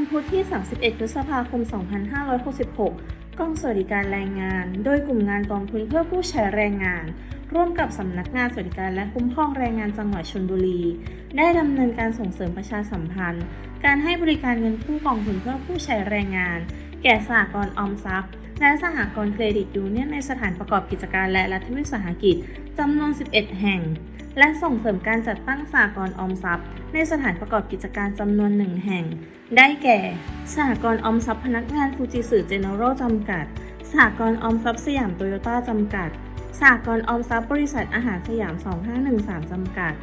วันพุธที่ 31 พฤษภาคม 2566 กองสวัสดิการแรงงาน โดยกลุ่มงานกองทุนเพื่อผู้ใช้แรงงาน ร่วมกับสำนักงานสวัสดิการและคุ้มครองแรงงานจังหวัดชลบุรี ได้ดำเนินการส่งเสริมประชาสัมพันธ์ การให้บริการเงินกู้กองทุนเพื่อผู้ใช้แรงงาน แก่สหกรณ์ออมทรัพย์และสหกรณ์เครดิตยูเนี่ยนในสถานประกอบกิจการและรัฐวิสาหกิจจำนวน 11 แห่ง และส่งเสริมการจัดตั้งสหกรณ์ออมทรัพย์ ในสถานประกอบกิจการจำนวนหนึ่งแห่ง ได้แก่สหกรณ์ออมทรัพย์พนักงานฟูจิสึเจเนอเรลจำกัดสหกรณ์ออมทรัพย์สยามโตโยต้าจำกัดสหกรณ์ออมทรัพย์บริษัทอาหารสยาม 2513 จำกัด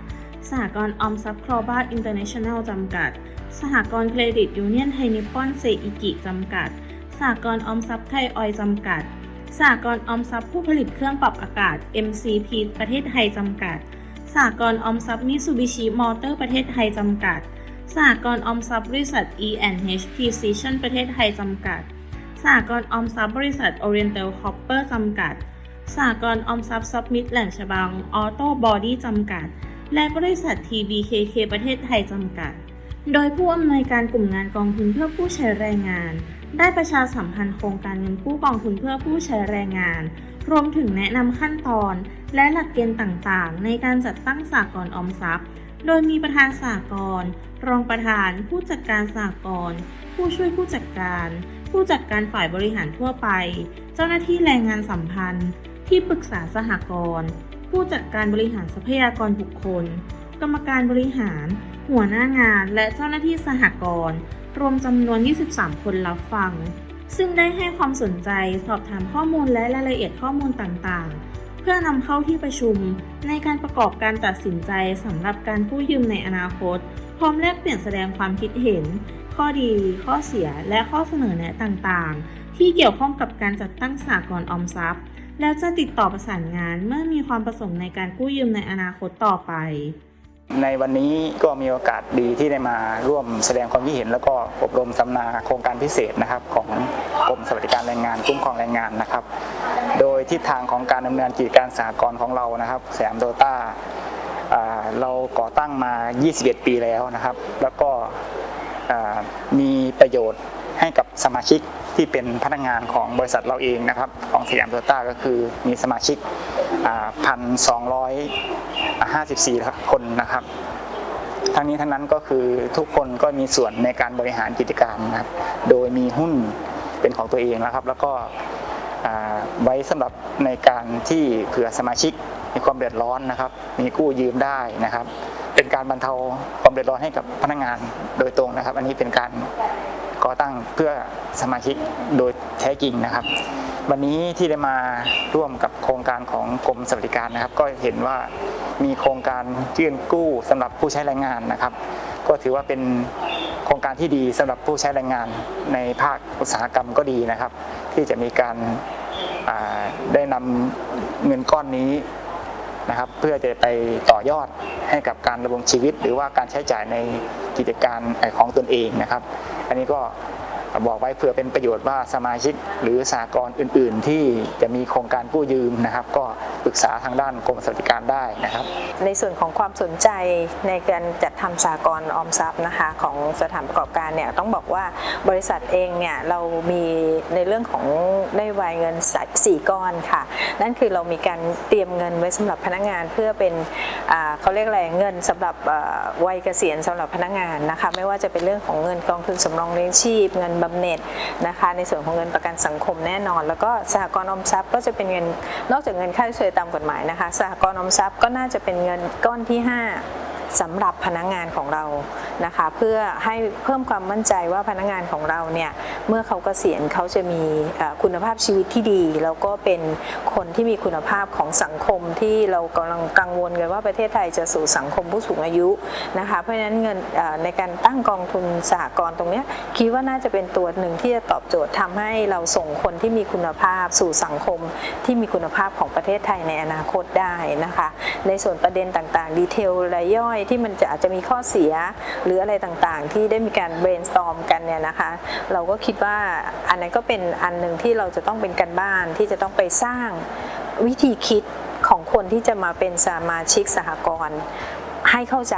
สหกรณ์ออมทรัพย์คลอบ้าอินเตอร์เนชั่นแนลจำกัด สหกรณ์เครดิตยูเนียนไทยนิปปอนเซอิกิจำกัด สหกรณ์ออมทรัพย์ไทยออยจำกัด สหกรณ์ออมทรัพย์ผู้ผลิตเครื่องปรับอากาศ MCP ประเทศไทยจำกัด หกรณ์ออมทรัพย์มิซูบิชิมอเตอร์ประเทศไทยจำกัดสหกรณ์ออมทรัพย์บริษัท E&H Precision ประเทศไทยจำกัดสหกรณ์ออมทรัพย์บริษัท Oriental Copper จำกัดสหกรณ์ออมทรัพย์ซับมิดแหลมฉบังออโต้บอดี้จำกัด และบริษัท TBKK ประเทศไทยจำกัด โดยผู้อำนวยการกลุ่มงานกองทุนเพื่อผู้ใช้แรงงาน ได้ประชาสัมพันธ์โครงการเงินกู้กองทุนเพื่อผู้ใช้แรงงาน รวมถึงแนะนำขั้นตอน และหลักเกณฑ์ต่างๆ ในการจัดตั้งสากลออมทรัพย์ โดยมีประธานสากลรองประธาน ผู้จัดการสากลผู้ช่วยผู้จัดการ ผู้จัดการฝ่ายบริหารทั่วไป เจ้าหน้าที่แรงงานสัมพันธ์ ที่ปรึกษาสหกรณ์ผู้จัดการบริหารทรัพยากรบุคคล กรรมการบริหาร หัวหน้างานและเจ้าหน้าที่สหกรณ์ รวมจำนวน 23 คนรับฟัง ซึ่งได้ให้ความสนใจสอบถามข้อมูลและรายละเอียดข้อมูลต่างๆ เพื่อนำเข้าที่ประชุม ในการประกอบการตัดสินใจสำหรับการกู้ยืมในอนาคต พร้อมแลกเปลี่ยนแสดงความคิดเห็น ข้อดี ข้อเสียและข้อเสนอแนะต่างๆ ที่เกี่ยวข้องกับการจัดตั้งสากลออมทรัพย์ แล้วจะติดต่อประสานงานเมื่อมีความประสงค์ในการกู้ยืมในอนาคตต่อไป ในวันนี้ก็มีโอกาสดีที่ได้มาร่วมแสดงความคิดเห็น แล้วก็อบรมสัมมนาโครงการพิเศษนะครับ ของกรมสวัสดิการแรงงานคุ้มครองแรงงานนะครับ โดยทิศทางของการดำเนินกิจการสหกรณ์ของเรานะครับสยามโตต้าเราก่อตั้งมา 21 ปีแล้วนะครับ แล้วก็มีประโยชน์ให้กับสมาชิกที่เป็นพนักงานของบริษัทเราเองนะครับ ของสยามโตต้าก็คือมีสมาชิก พันสองร้อยห้าสิบสี่คนนะครับ ทั้งนี้ทั้งนั้นก็คือทุกคนก็มีส่วนในการบริหารกิจการนะครับ โดยมีหุ้นเป็นของตัวเองนะครับ แล้วก็ไว้สำหรับในการที่เผื่อสมาชิกมีความเดือดร้อนนะครับ มีกู้ยืมได้นะครับ เป็นการบรรเทาความเดือดร้อนให้กับพนักงานโดยตรงนะครับ อันนี้เป็นการก่อตั้งเพื่อสมาชิกโดยแท้จริงนะครับ วันนี้ที่ได้มาร่วมกับโครงการของกรมสวัสดิการนะครับ ก็เห็นว่ามีโครงการยื่นกู้สำหรับผู้ใช้แรงงานนะครับ ก็ถือว่าเป็นโครงการที่ดีสำหรับผู้ใช้แรงงานในภาคอุตสาหกรรมก็ดีนะครับ ที่จะมีการได้นำเงินก้อนนี้นะครับเพื่อจะไปต่อยอดให้กับการดำรงชีวิต หรือว่าการใช้จ่ายในกิจการของตนเองนะครับ อันนี้ก็ บอกไว้เพื่อเป็นประโยชน์ว่าสมาชิกหรือสากลอื่น ๆ ที่จะมีโครงการกู้ยืมนะครับ ก็ปรึกษาทางด้านกรมสวัสดิการได้นะครับ ในส่วนของความสนใจในการจัดทำสากลออมทรัพย์นะคะของสถานประกอบการเนี่ยต้องบอกว่าบริษัทเองเนี่ยเรามีในเรื่องของนโยบายเงินสี่ก้อนค่ะ นั่นคือเรามีการเตรียมเงินไว้สำหรับพนักงานเพื่อเป็นอ่า เขาเรียกอะไรเงินสำหรับวัยเกษียณสำหรับพนักงานนะคะไม่ว่าจะเป็นเรื่องของเงินกองทุนสำรองเลี้ยงชีพ เงินบำเหน็จนะคะในส่วนของเงินประกันสังคมแน่นอน แล้วก็สหกรณ์ออมทรัพย์ก็จะเป็นเงินนอกจากเงินค่าชดเฉยตามกฎหมายนะคะสหกรณ์ออมทรัพย์ก็น่าจะเป็นเงินก้อนที่ 5 สำหรับพนักงานของเรานะคะ เพื่อให้เพิ่มความมั่นใจว่าพนักงานของเราเนี่ยเมื่อเขาเกษียณเขาจะมีคุณภาพชีวิตที่ดี แล้วก็เป็นคนที่มีคุณภาพของสังคมที่เรากำลังกังวลกันว่าประเทศไทยจะสู่สังคมผู้สูงอายุนะคะเพราะฉะนั้นเงินในการตั้งกองทุนสหกรณ์ตรงนี้คิดว่าน่าจะเป็นตัวหนึ่งที่จะตอบโจทย์ทำให้เราส่งคนที่มีคุณภาพสู่สังคมที่มีคุณภาพของประเทศไทยในอนาคตได้นะคะ ในส่วนประเด็นต่างๆ ดีเทลรายย่อยอยที่มันจะอาจจะมีข้อเสีย หรืออะไรต่างๆ ที่ได้มีการ brainstorm กันเนี่ยนะคะ เราก็คิดว่าอันนั้นก็เป็นอันหนึ่งที่เราจะต้องเป็นกันบ้านที่จะต้องไปสร้างวิธีคิดของคนที่จะมาเป็นสมาชิกสหกรณ์ ให้เข้าใจ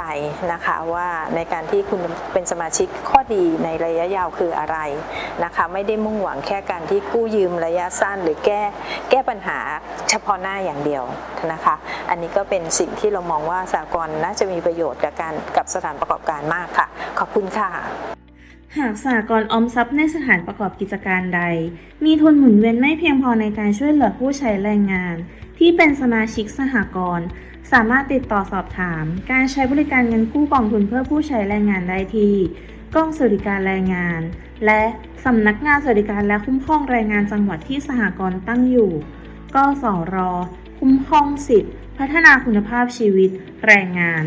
นะคะว่าในการที่คุณเป็นสมาชิกข้อดีในระยะยาวคืออะไรนะคะไม่ได้มุ่งหวังแค่การที่กู้ยืมระยะสั้น หรือแก้แก้ปัญหาเฉพาะหน้าอย่างเดียวนะคะ อันนี้ก็เป็นสิ่งที่เรามองว่าสากลน่าจะมีประโยชน์กับการกับสถานประกอบการมากค่ะ ขอบคุณค่ะหากสหกรณ์ออมทรัพย์ในสถานประกอบกิจการใด มีทุนหมุนเวียนไม่เพียงพอในการช่วยเหลือผู้ใช้แรงงาน ที่เป็นสมาชิกสหกรณ์ สามารถติดต่อสอบถาม การใช้บริการเงินกู้กองทุนเพื่อผู้ใช้แรงงานได้ที่กองสวัสดิการแรงงาน และสำนักงานสวัสดิการและคุ้มครองแรงงานจังหวัดที่สหกรณ์ตั้งอยู่กสร คุ้มครองสิทธิพัฒนาคุณภาพชีวิตแรงงาน